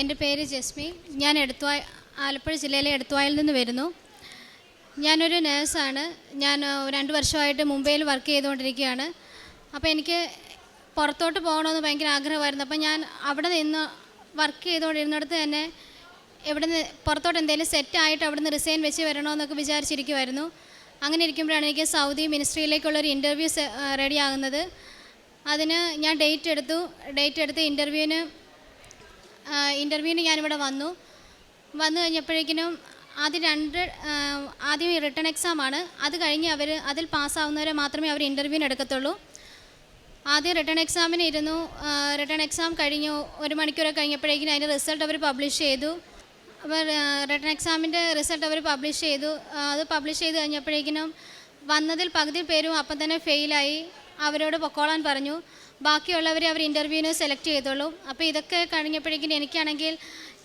എന്റെ പേര് ജസ്മി. ഞാൻ എടുത്തുവായ ആലപ്പുഴ ജില്ലയിലെ എടുത്തുവായിൽ നിന്ന് വരുന്നു. ഞാനൊരു നേഴ്സാണ്. ഞാൻ രണ്ട് വർഷമായിട്ട് മുംബൈയിൽ വർക്ക് ചെയ്തുകൊണ്ടിരിക്കുകയാണ്. അപ്പോൾ എനിക്ക് പുറത്തോട്ട് പോകണമെന്ന് ഭയങ്കര ആഗ്രഹമായിരുന്നു. അപ്പോൾ ഞാൻ അവിടെ നിന്ന് വർക്ക് ചെയ്തുകൊണ്ടിരുന്നിടത്ത് തന്നെ എവിടെ നിന്ന് പുറത്തോട്ട് എന്തെങ്കിലും സെറ്റായിട്ട് അവിടെ നിന്ന് റിസൈൻ വെച്ച് വരണമെന്നൊക്കെ വിചാരിച്ചിരിക്കുമായിരുന്നു അങ്ങനെ ഇരിക്കുമ്പോഴാണ് എനിക്ക് സൗദി മിനിസ്ട്രിയിലേക്കുള്ളൊരു ഇന്റർവ്യൂ റെഡി ആകുന്നത്. അതിന് ഞാൻ ഡേറ്റ് എടുത്തു. ഡേറ്റ് എടുത്ത് ഇന്റർവ്യൂവിന് ഇന്റർവ്യൂവിന് ഞാനിവിടെ വന്നു. വന്നു കഴിഞ്ഞപ്പോഴേക്കിനും ആദ്യം രണ്ട് ആദ്യം റിട്ടേൺ ആണ്. അത് കഴിഞ്ഞ് അവർ അതിൽ പാസ്സാവുന്നവരെ മാത്രമേ അവർ ഇന്റർവ്യൂവിന് എടുക്കത്തുള്ളൂ. ആദ്യം റിട്ടേൺ എക്സാമിന് ഇരുന്നു. റിട്ടേൺ എക്സാം കഴിഞ്ഞു. ഒരു മണിക്കൂറൊക്കെ കഴിഞ്ഞപ്പോഴേക്കും അതിന്റെ റിസൾട്ട് അവർ പബ്ലിഷ് ചെയ്തു. അവർ റിട്ടേൺ എക്സാമിന്റെ റിസൾട്ട് അവർ പബ്ലിഷ് ചെയ്തു. അത് പബ്ലിഷ് ചെയ്ത് കഴിഞ്ഞപ്പോഴേക്കിനും വന്നതിൽ പകുതി പേരും അപ്പം തന്നെ ഫെയിലായി അവരോട് പൊക്കോളാൻ പറഞ്ഞു. ബാക്കിയുള്ളവരെ അവർ ഇന്റർവ്യൂവിന് സെലക്ട് ചെയ്തോളും. അപ്പോൾ ഇതൊക്കെ കഴിഞ്ഞപ്പോഴേക്കും എനിക്കാണെങ്കിൽ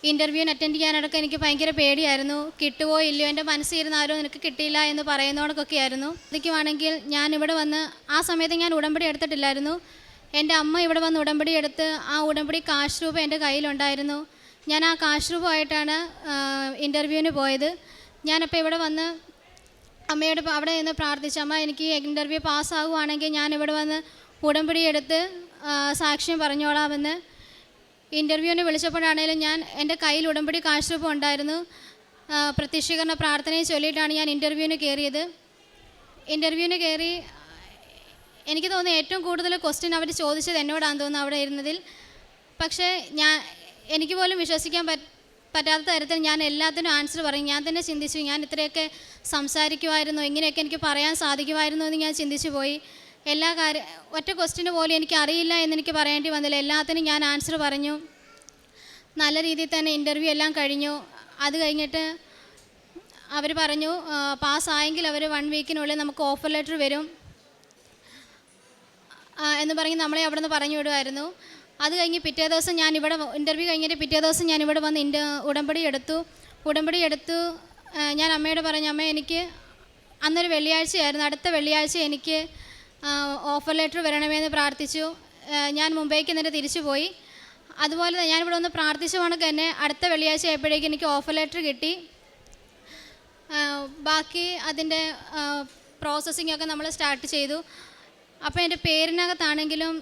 ഇന്റർവ്യൂവിന് അറ്റൻഡ് ചെയ്യാനൊക്കെ എനിക്ക് ഭയങ്കര പേടിയായിരുന്നു. കിട്ടുമോ ഇല്ലയോ? എന്റെ മനസ്സിരുന്നാലോ നിനക്ക് കിട്ടിയില്ല എന്ന് പറയുന്നവർക്കൊക്കെ ആയിരുന്നു. ഇതൊക്കെയാണെങ്കിൽ ഞാൻ ഇവിടെ വന്ന് ആ സമയത്ത് ഞാൻ ഉടമ്പടി എടുത്തിട്ടില്ലായിരുന്നു. എന്റെ അമ്മ ഇവിടെ വന്ന് ഉടമ്പടി എടുത്ത് ആ ഉടമ്പടി കാശ് രൂപ എന്റെ കയ്യിലുണ്ടായിരുന്നു. ഞാൻ ആ കാശ് രൂപമായിട്ടാണ് ഇന്റർവ്യൂവിന് പോയത്. ഞാനപ്പോൾ ഇവിടെ വന്ന് അമ്മയോട് അവിടെ നിന്ന് പ്രാർത്ഥിച്ചു അമ്മ എനിക്ക് ഇന്റർവ്യൂ പാസ്സാകുവാണെങ്കിൽ ഞാൻ ഇവിടെ വന്ന് ഉടമ്പടി എടുത്ത് ആ, സാക്ഷ്യം പറഞ്ഞോളാമെന്ന് ഇന്റർവ്യൂവിന് വിളിച്ചപ്പോഴാണേലും ഞാൻ എന്റെ കയ്യിൽ ഉടമ്പടി കാഴ്ചവെപ്പ് ഉണ്ടായിരുന്നു. പ്രത്യക്ഷീകരണ പ്രാർത്ഥനയെ ചൊല്ലിയിട്ടാണ് ഞാൻ ഇന്റർവ്യൂവിന് കയറിയത്. ഇന്റർവ്യൂവിന് കയറി എനിക്ക് തോന്നുന്നു ഏറ്റവും കൂടുതൽ ക്വസ്റ്റ്യൻ അവർ ചോദിച്ചത് എന്നോടാന്ന് തോന്നുന്നു അവിടെ ഇരുന്നതിൽ. പക്ഷേ ഞാൻ എനിക്ക് പോലും വിശ്വസിക്കാൻ പറ്റാത്ത തരത്തിൽ ഞാൻ എല്ലാത്തിനും ആൻസർ പറയും. ഞാൻ തന്നെ ചിന്തിച്ചു ഞാൻ ഇത്രയൊക്കെ സംസാരിക്കുമായിരുന്നു ഇങ്ങനെയൊക്കെ എനിക്ക് പറയാൻ സാധിക്കുമായിരുന്നു എന്ന് ഞാൻ ചിന്തിച്ചു പോയി. എല്ലാ കാര്യം ഒറ്റ ക്വസ്റ്റിന് പോലും എനിക്ക് അറിയില്ല എന്നെനിക്ക് പറയേണ്ടി വന്നില്ല. എല്ലാത്തിനും ഞാൻ ആൻസർ പറഞ്ഞു. നല്ല രീതിയിൽ തന്നെ ഇന്റർവ്യൂ എല്ലാം കഴിഞ്ഞു. അത് കഴിഞ്ഞിട്ട് അവർ പറഞ്ഞു പാസ്സായെങ്കിൽ അവർ വൺ വീക്കിനുള്ളിൽ നമുക്ക് ഓഫർ ലെറ്റർ വരും. എന്ന് പറഞ്ഞ് നമ്മളെ അവിടെ നിന്ന് പറഞ്ഞു വിടുമായിരുന്നു അത് കഴിഞ്ഞ് പിറ്റേ ദിവസം ഞാൻ ഇവിടെ ഇന്റർവ്യൂ കഴിഞ്ഞിട്ട് പിറ്റേ ദിവസം ഞാൻ ഇവിടെ വന്ന് ഇന്റ ഉടമ്പടി എടുത്തു. ഉടമ്പടി എടുത്തു ഞാൻ അമ്മയോട് പറഞ്ഞു അമ്മ എനിക്ക് അന്നൊരു വെള്ളിയാഴ്ചയായിരുന്നു. അടുത്ത വെള്ളിയാഴ്ച എനിക്ക് ഓഫർ ലെറ്റർ വരണമെന്ന് പ്രാർത്ഥിച്ചു. ഞാൻ മുംബൈക്ക് എന്നിട്ട് തിരിച്ചു പോയി അതുപോലെ തന്നെ ഞാനിവിടെ ഒന്ന് പ്രാർത്ഥിച്ച കണക്ക് തന്നെ അടുത്ത വെള്ളിയാഴ്ച ആയപ്പോഴേക്കും എനിക്ക് ഓഫർ ലെറ്റർ കിട്ടി. ബാക്കി അതിന്റെ പ്രോസസ്സിംഗ് ഒക്കെ നമ്മൾ സ്റ്റാർട്ട് ചെയ്തു. അപ്പോൾ എന്റെ പേരിനകത്താണെങ്കിലും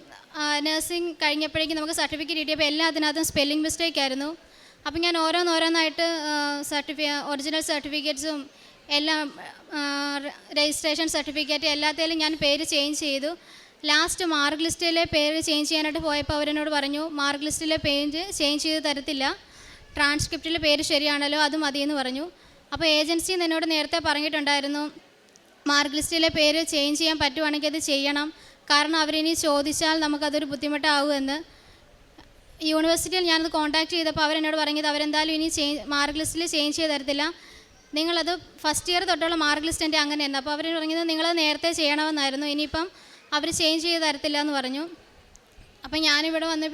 നഴ്സിംഗ് കഴിഞ്ഞപ്പോഴേക്കും നമുക്ക് സർട്ടിഫിക്കറ്റ് കിട്ടിയപ്പോൾ എല്ലാ അതിനകത്തും സ്പെല്ലിംഗ് മിസ്റ്റേക്ക് ആയിരുന്നു. അപ്പോൾ ഞാൻ ഓരോന്നോരോന്നായിട്ട് സർട്ടിഫി ഒറിജിനൽ സർട്ടിഫിക്കറ്റ്സും എല്ലാം രജിസ്ട്രേഷൻ സർട്ടിഫിക്കറ്റ് എല്ലാത്തിലും ഞാൻ പേര് ചേഞ്ച് ചെയ്തു. ലാസ്റ്റ് മാർക്ക് ലിസ്റ്റിലെ പേര് ചേഞ്ച് ചെയ്യാനായിട്ട് പോയപ്പോൾ അവരെന്നോട് പറഞ്ഞു മാർക്ക് ലിസ്റ്റിലെ പേര് ചേഞ്ച് ചെയ്ത് തരത്തില്ല. ട്രാൻസ്ക്രിപ്റ്റിലെ പേര് ശരിയാണല്ലോ അത് മതിയെന്ന് പറഞ്ഞു. അപ്പോൾ ഏജൻസി എന്നോട് നേരത്തെ പറഞ്ഞിട്ടുണ്ടായിരുന്നു മാർക്ക് ലിസ്റ്റിലെ പേര് ചേഞ്ച് ചെയ്യാൻ പറ്റുവാണെങ്കിൽ അത് ചെയ്യണം. കാരണം അവരിനി ചോദിച്ചാൽ നമുക്കതൊരു ബുദ്ധിമുട്ടാവുമെന്ന് യൂണിവേഴ്സിറ്റിയിൽ ഞാനത് കോൺടാക്ട് ചെയ്തപ്പോൾ അവരെന്നോട് പറഞ്ഞത് അവരെന്തായാലും ഇനി ചേഞ്ച് മാർക്ക് ലിസ്റ്റിൽ ചേഞ്ച് ചെയ്ത് തരത്തില്ല. നിങ്ങളത് ഫസ്റ്റ് ഇയർ തൊട്ടുള്ള മാർക്ക് ലിസ്റ്റിന്റെ അങ്ങനെ തന്നെ. അപ്പോൾ അവർ പറഞ്ഞത് നിങ്ങൾ നേരത്തെ ചെയ്യണമെന്നായിരുന്നു. ഇനിയിപ്പം അവർ ചേഞ്ച് ചെയ്ത് തരത്തില്ല എന്ന് പറഞ്ഞു. അപ്പം ഞാനിവിടെ വന്ന്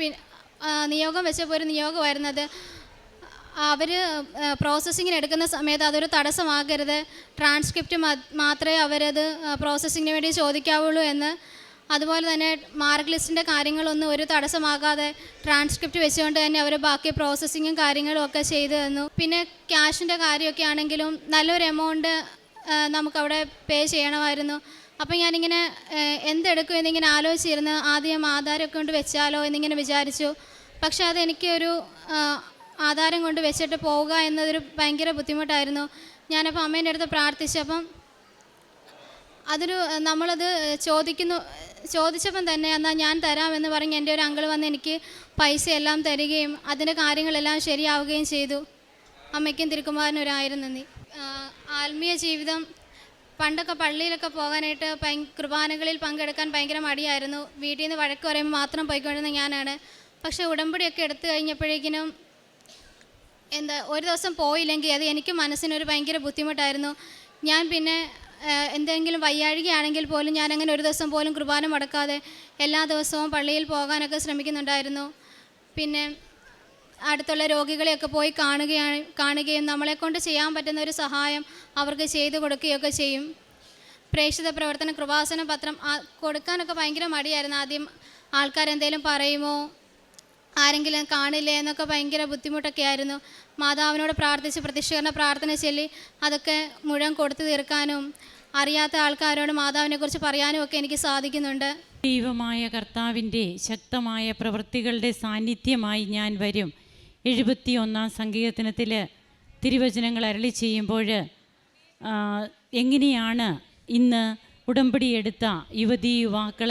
നിയോഗം വെച്ചപ്പോൾ ഒരു നിയോഗമായിരുന്നത് അവർ പ്രോസസ്സിങ്ങിന് എടുക്കുന്ന സമയത്ത് അതൊരു തടസ്സമാകരുത്. ട്രാൻസ്ക്രിപ്റ്റ് മാത്രമേ അവരത് പ്രോസസ്സിങ്ങിന് വേണ്ടി ചോദിക്കാവുള്ളൂ എന്ന് അതുപോലെ തന്നെ മാർക്ക് ലിസ്റ്റിന്റെ കാര്യങ്ങളൊന്നും ഒരു തടസ്സമാകാതെ ട്രാൻസ്ക്രിപ്റ്റ് വെച്ചുകൊണ്ട് തന്നെ അവർ ബാക്കി പ്രോസസ്സിങ്ങും കാര്യങ്ങളും ഒക്കെ ചെയ്തു തന്നു. പിന്നെ ക്യാഷിന്റെ കാര്യമൊക്കെ ആണെങ്കിലും നല്ലൊരു എമൗണ്ട് നമുക്കവിടെ പേ ചെയ്യണമായിരുന്നു. അപ്പം ഞാനിങ്ങനെ എന്തെടുക്കും എന്നിങ്ങനെ ആലോചിച്ചിരുന്നു. ആദ്യം ആധാരമൊക്കെ കൊണ്ട് വെച്ചാലോ എന്നിങ്ങനെ വിചാരിച്ചു. പക്ഷേ അതെനിക്കൊരു ആധാരം കൊണ്ട് വെച്ചിട്ട് പോവുക എന്നതൊരു ഭയങ്കര ബുദ്ധിമുട്ടായിരുന്നു. ഞാനപ്പോൾ അമ്മേന്റെ അടുത്ത് പ്രാർത്ഥിച്ചപ്പം അതൊരു നമ്മളത് ചോദിക്കുന്നു ചോദിച്ചപ്പം തന്നെ എന്നാൽ ഞാൻ തരാമെന്ന് പറഞ്ഞ് എന്റെ ഒരു അങ്കിൾ വന്ന് എനിക്ക് പൈസ എല്ലാം തരികയും അതിന്റെ കാര്യങ്ങളെല്ലാം ശരിയാവുകയും ചെയ്തു. അമ്മയ്ക്കും തിരുക്കുമാരനും ഒരായിരം നന്ദി. ആത്മീയ ജീവിതം പണ്ടൊക്കെ പള്ളിയിലൊക്കെ പോകാനായിട്ട് ഭയ കുർബാനകളിൽ പങ്കെടുക്കാൻ ഭയങ്കര മടിയായിരുന്നു. വീട്ടിൽ നിന്ന് വഴക്ക് പറയുമ്പോൾ മാത്രം പോയിക്കൊണ്ടിരുന്ന ഞാനാണ്. പക്ഷേ ഉടമ്പടിയൊക്കെ എടുത്തു കഴിഞ്ഞപ്പോഴേക്കിനും എന്താ ഒരു ദിവസം പോയില്ലെങ്കിൽ അത് എനിക്ക് മനസ്സിനൊരു ഭയങ്കര ബുദ്ധിമുട്ടായിരുന്നു. ഞാൻ പിന്നെ എന്തെങ്കിലും വയ്യാഴികയാണെങ്കിൽ പോലും ഞാൻ അങ്ങനെ ഒരു ദിവസം പോലും കുർബാന മുടക്കാതെ എല്ലാ ദിവസവും പള്ളിയിൽ പോകാനൊക്കെ ശ്രമിക്കുന്നുണ്ടായിരുന്നു. പിന്നെ അടുത്തുള്ള രോഗികളെയൊക്കെ പോയി കാണുകയാണ് കാണുകയും നമ്മളെക്കൊണ്ട് ചെയ്യാൻ പറ്റുന്ന ഒരു സഹായം അവർക്ക് ചെയ്തു കൊടുക്കുകയൊക്കെ ചെയ്യും. പ്രേക്ഷിത പ്രവർത്തന കൃപാസന പത്രം കൊടുക്കാനൊക്കെ ഭയങ്കര മടിയായിരുന്നു. ആദ്യം ആൾക്കാരെന്തേലും പറയുമോ? ആരെങ്കിലും കാണില്ലേ എന്നൊക്കെ ഭയങ്കര ബുദ്ധിമുട്ടൊക്കെ ആയിരുന്നു. മാതാവിനോട് പ്രാർത്ഥിച്ച് പ്രതിഷ്ഠീകരണ പ്രാർത്ഥന ചൊല്ലി അതൊക്കെ മുഴുവൻ കൊടുത്തു തീർക്കാനും അറിയാത്ത ആൾക്കാരോട് മാതാവിനെ കുറിച്ച് പറയാനും ഒക്കെ എനിക്ക് സാധിക്കുന്നുണ്ട്. ദൈവമായ കർത്താവിന്റെ ശക്തമായ പ്രവൃത്തികളുടെ സാന്നിധ്യമായി ഞാൻ വരും. എഴുപത്തി ഒന്നാം സങ്കീർത്തനത്തിൽ തിരുവചനങ്ങൾ അരളി ചെയ്യുമ്പോൾ എങ്ങനെയാണ് ഇന്ന് ഉടമ്പടിയെടുത്ത യുവതീ യുവാക്കൾ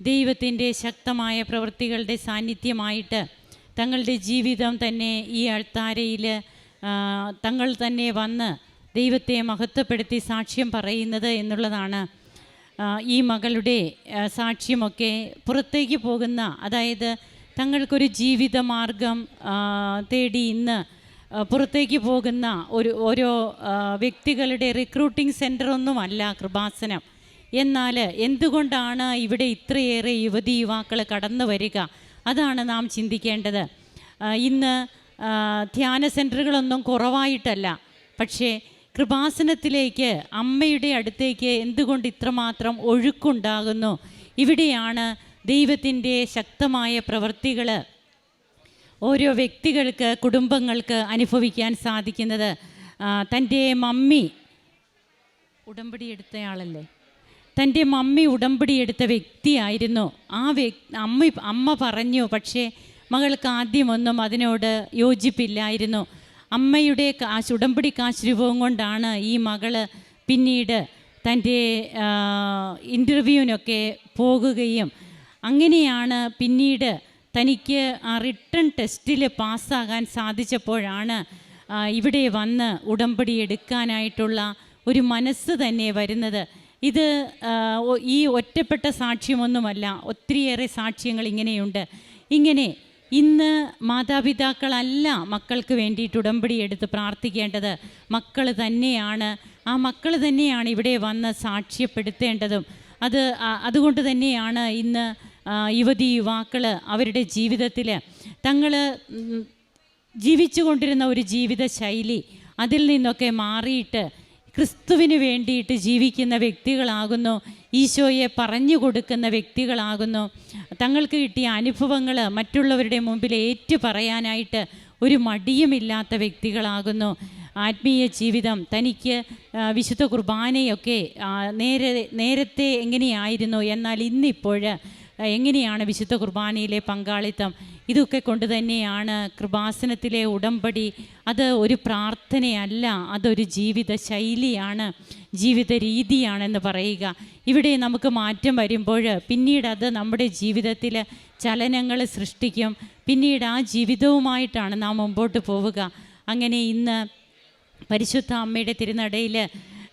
ദൈവത്തിന്റെ ശക്തമായ പ്രവൃത്തികളുടെ സാന്നിധ്യമായിട്ട് തങ്ങളുടെ ജീവിതം തന്നെ ഈ അൾത്താരയിൽ തങ്ങൾ തന്നെ വന്ന് ദൈവത്തെ മഹത്വപ്പെടുത്തി സാക്ഷ്യം പറയുന്നത് എന്നുള്ളതാണ്. ഈ മകളുടെ സാക്ഷ്യമൊക്കെ പുറത്തേക്ക് പോകുന്ന അതായത് തങ്ങൾക്കൊരു ജീവിതമാർഗം തേടി ഇന്ന് പുറത്തേക്ക് പോകുന്ന ഒരു ഓരോ വ്യക്തികളുടെ റിക്രൂട്ടിംഗ് സെന്ററൊന്നുമല്ല കൃപാസനം. എന്നാൽ എന്തുകൊണ്ടാണ് ഇവിടെ ഇത്രയേറെ യുവതി യുവാക്കൾ കടന്നു വരിക? അതാണ് നാം ചിന്തിക്കേണ്ടത്. ഇന്ന് ധ്യാന സെന്ററുകളൊന്നും കുറവായിട്ടല്ല. പക്ഷേ കൃപാസനത്തിലേക്ക് അമ്മയുടെ അടുത്തേക്ക് എന്തുകൊണ്ട് ഇത്രമാത്രം ഒഴുക്കുണ്ടാകുന്നു? ഇവിടെയാണ് ദൈവത്തിന്റെ ശക്തമായ പ്രവൃത്തികൾ ഓരോ വ്യക്തികൾക്ക് കുടുംബങ്ങൾക്ക് അനുഭവിക്കാൻ സാധിക്കുന്നത്. തന്റെ മമ്മി ഉടമ്പടി എടുത്തയാളല്ലേ? തന്റെ മമ്മി ഉടമ്പടി എടുത്ത വ്യക്തിയായിരുന്നു. ആ അമ്മ അമ്മ പറഞ്ഞു പക്ഷേ മകൾക്ക് ആദ്യമൊന്നും അതിനോട് യോജിപ്പില്ലായിരുന്നു. അമ്മയുടെ കാശ് ഉടമ്പടി കാശ് രൂപവും കൊണ്ടാണ് ഈ മകൾ പിന്നീട് തന്റെ ഇന്റർവ്യൂവിനൊക്കെ പോകുകയും. അങ്ങനെയാണ് പിന്നീട് തനിക്ക് ആ റിട്ടേൺ ടെസ്റ്റിൽ പാസ്സാകാൻ സാധിച്ചപ്പോഴാണ് ഇവിടെ വന്ന് ഉടമ്പടി എടുക്കാനായിട്ടുള്ള ഒരു മനസ്സ് തന്നെ വരുന്നത്. ഇത് ഈ ഒറ്റപ്പെട്ട സാക്ഷ്യമൊന്നുമല്ല. ഒത്തിരിയേറെ സാക്ഷ്യങ്ങൾ ഇങ്ങനെയുണ്ട്. ഇങ്ങനെ ഇന്ന് മാതാപിതാക്കളല്ല മക്കൾക്ക് വേണ്ടിയിട്ട് ഉടമ്പടി എടുത്ത് പ്രാർത്ഥിക്കേണ്ടത്. മക്കൾ തന്നെയാണ്. ആ മക്കൾ തന്നെയാണ് ഇവിടെ വന്ന് സാക്ഷ്യപ്പെടുത്തേണ്ടതും. അത് അതുകൊണ്ട് തന്നെയാണ് ഇന്ന് യുവതി യുവാക്കൾ അവരുടെ ജീവിതത്തിൽ തങ്ങൾ ജീവിച്ചു കൊണ്ടിരുന്ന ഒരു ജീവിത ശൈലി അതിൽ നിന്നൊക്കെ മാറിയിട്ട് ക്രിസ്തുവിന് വേണ്ടിയിട്ട് ജീവിക്കുന്ന വ്യക്തികളാകുന്നു. ഈശോയെ പറഞ്ഞു കൊടുക്കുന്ന വ്യക്തികളാകുന്നു. തങ്ങൾക്ക് കിട്ടിയ അനുഭവങ്ങൾ മറ്റുള്ളവരുടെ മുമ്പിൽ ഏറ്റു പറയാനായിട്ട് ഒരു മടിയുമില്ലാത്ത വ്യക്തികളാകുന്നു. ആത്മീയ ജീവിതം തനിക്ക് വിശുദ്ധ കുർബാനയൊക്കെ നേരെ നേരത്തെ എങ്ങനെയായിരുന്നു? എന്നാൽ ഇന്നിപ്പോൾ എങ്ങനെയാണ് വിശുദ്ധ കുർബാനയിലെ പങ്കാളിത്തം? ഇതൊക്കെ കൊണ്ട് തന്നെയാണ് കൃപാസനത്തിലെ ഉടമ്പടി. അത് ഒരു പ്രാർത്ഥനയല്ല അതൊരു ജീവിത ശൈലിയാണ് ജീവിത രീതിയാണെന്ന് പറയുക. ഇവിടെ നമുക്ക് മാറ്റം വരുമ്പോൾ പിന്നീട് അത് നമ്മുടെ ജീവിതത്തിൽ ചലനങ്ങൾ സൃഷ്ടിക്കും. പിന്നീട് ആ ജീവിതവുമായിട്ടാണ് നാം മുമ്പോട്ട് പോവുക. അങ്ങനെ ഇന്ന് പരിശുദ്ധ അമ്മയുടെ തിരുനടയിൽ